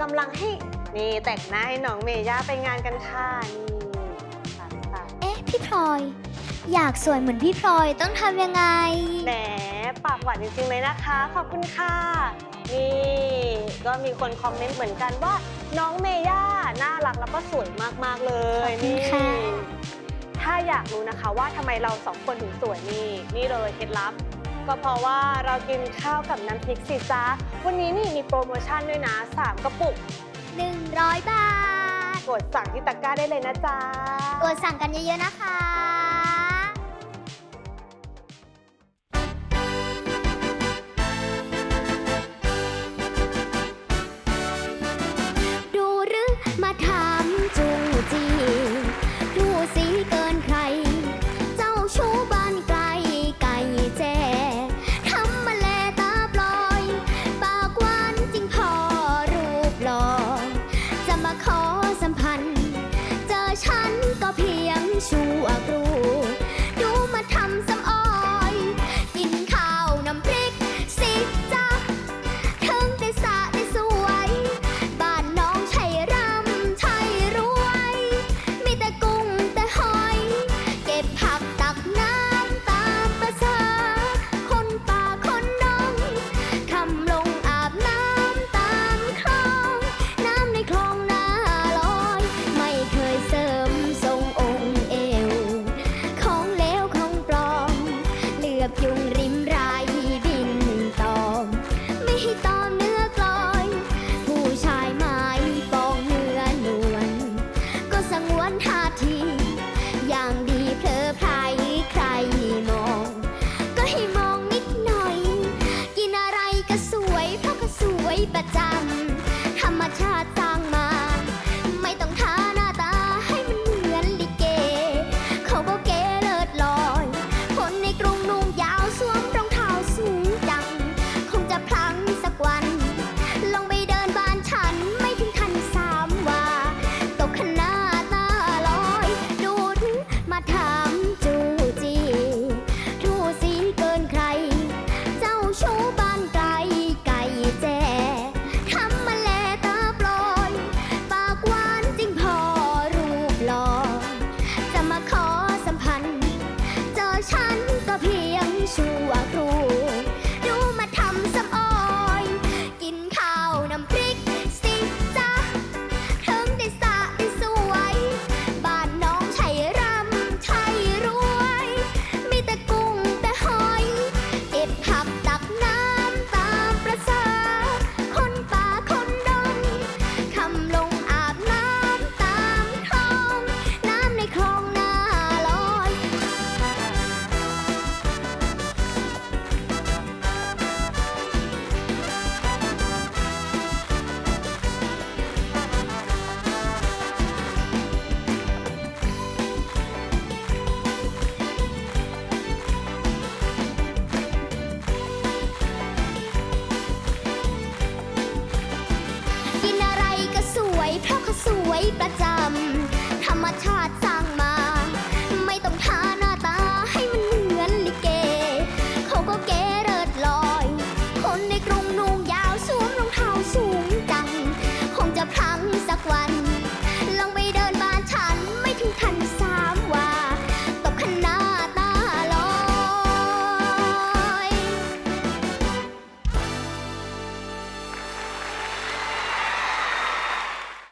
กำลังให้นี่แต่งหน้าให้น้องเมย่าไปงานกันค่ะนี่ตัดตัดเอ๊ะ พี่พลอย อยากสวยเหมือนพี่พลอยต้องทำยังไง แหมปากหวานจริงๆเลยนะคะ ขอบคุณค่ะ นี่ ก็มีคนคอมเมนต์เหมือนกันว่า น้องเมย่าน่ารักแล้วก็สวยมากๆเลยขอบคุณค่ะ นี่ถ้าอยากรู้นะคะว่าทำไมเราสองคนถึงสวยนี่ นี่เลยเคล็ดลับ ก็เพราะว่าเรากินข้าวกับน้ำพริกสิจ้า วันนี้นี่มีโปรโมชั่นด้วยนะ 3 กระปุก 100 บาท กดสั่งที่ตะกร้าได้เลยนะจ๊ะ กดสั่งกันเยอะๆนะคะ tập trung ประจำ